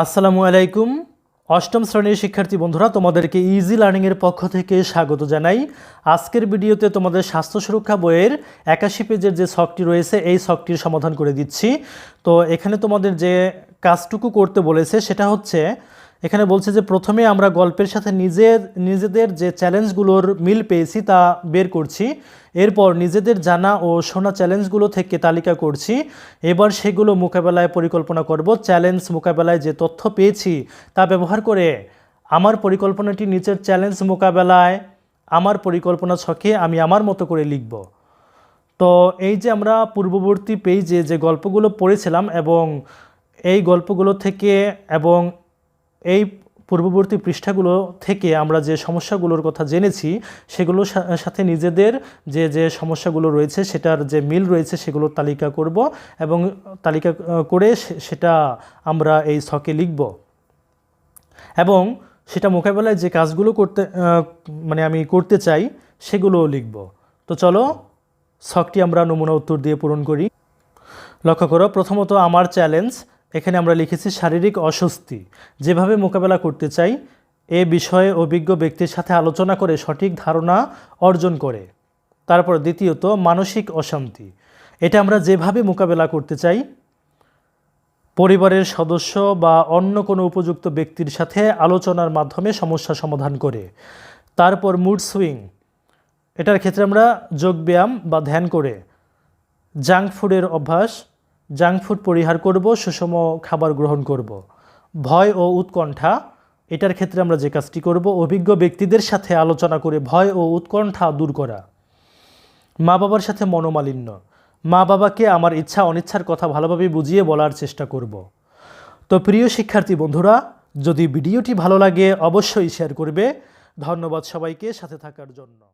আসসালামু আলাইকুম। অষ্টম শ্রেণির শিক্ষার্থী বন্ধুরা, তোমাদেরকে ইজি লার্নিংয়ের পক্ষ থেকে স্বাগত জানাই। আজকের ভিডিওতে তোমাদের স্বাস্থ্য সুরক্ষা বইয়ের একাশি পেজের যে শখটি রয়েছে, এই শখটির সমাধান করে দিচ্ছি। তো এখানে তোমাদের যে কাজটুকু করতে বলেছে, সেটা হচ্ছে এখানে বলছে যে প্রথমে আমরা গল্পের সাথে নিজের, নিজেদের যে চ্যালেঞ্জগুলোর মিল পেয়েছি তা বের করছি, এরপর নিজেদের জানা ও শোনা চ্যালেঞ্জগুলো থেকে তালিকা করছি, এবার সেগুলো মোকাবেলায় পরিকল্পনা করব, চ্যালেঞ্জ মোকাবেলায় যে তথ্য পেয়েছি তা ব্যবহার করে আমার পরিকল্পনাটি নিচের চ্যালেঞ্জ মোকাবেলায় আমার পরিকল্পনা ছকে আমি আমার মতো করে লিখব। তো এই যে আমরা পূর্ববর্তী পেজে যে গল্পগুলো পড়েছিলাম এবং এই গল্পগুলো থেকে এবং এই পূর্ববর্তী পৃষ্ঠাগুলো থেকে আমরা যে সমস্যাগুলোর কথা জেনেছি সেগুলোর সাথে নিজেদের যে যে সমস্যাগুলো রয়েছে, সেটার যে মিল রয়েছে সেগুলোর তালিকা করব এবং তালিকা করে সেটা আমরা এই ছকে লিখব। এবং সেটা মোকাবেলায় যে কাজগুলো করতে মানে আমি করতে চাই, সেগুলোও লিখব। তো চলো ছকটি আমরা নমুনা উত্তর দিয়ে পূরণ করি। লক্ষ্য করো, প্রথমত আমার চ্যালেঞ্জ এখানে আমরা লিখেছি শারীরিক অস্বস্তি। যেভাবে মোকাবেলা করতে চাই, এ বিষয়ে অভিজ্ঞ ব্যক্তির সাথে আলোচনা করে সঠিক ধারণা অর্জন করে। তারপর দ্বিতীয়ত, মানসিক অশান্তি। এটা আমরা যেভাবে মোকাবেলা করতে চাই, পরিবারের সদস্য বা অন্য কোনো উপযুক্ত ব্যক্তির সাথে আলোচনার মাধ্যমে সমস্যা সমাধান করে। তারপর মুড সুইং এটার ক্ষেত্রে আমরা যোগব্যায়াম বা ধ্যান করে। জাঙ্ক ফুডের অভ্যাস জাঙ্ক ফুড পরিহার করব, সুষম খাবার গ্রহণ করব। ভয় ও উৎকণ্ঠা, এটার ক্ষেত্রে আমরা যে কাজটি করব, অভিজ্ঞ ব্যক্তিদের সাথে আলোচনা করে ভয় ও উৎকণ্ঠা দূর করা। মা বাবার সাথে মনোমালিন্য, মা বাবাকে আমার ইচ্ছা অনিচ্ছার কথা ভালোভাবে বুঝিয়ে বলার চেষ্টা করব। তো প্রিয় শিক্ষার্থী বন্ধুরা, যদি ভিডিওটি ভালো লাগে, অবশ্যই শেয়ার করবে। ধন্যবাদ সবাইকে, সাথে থাকার জন্য।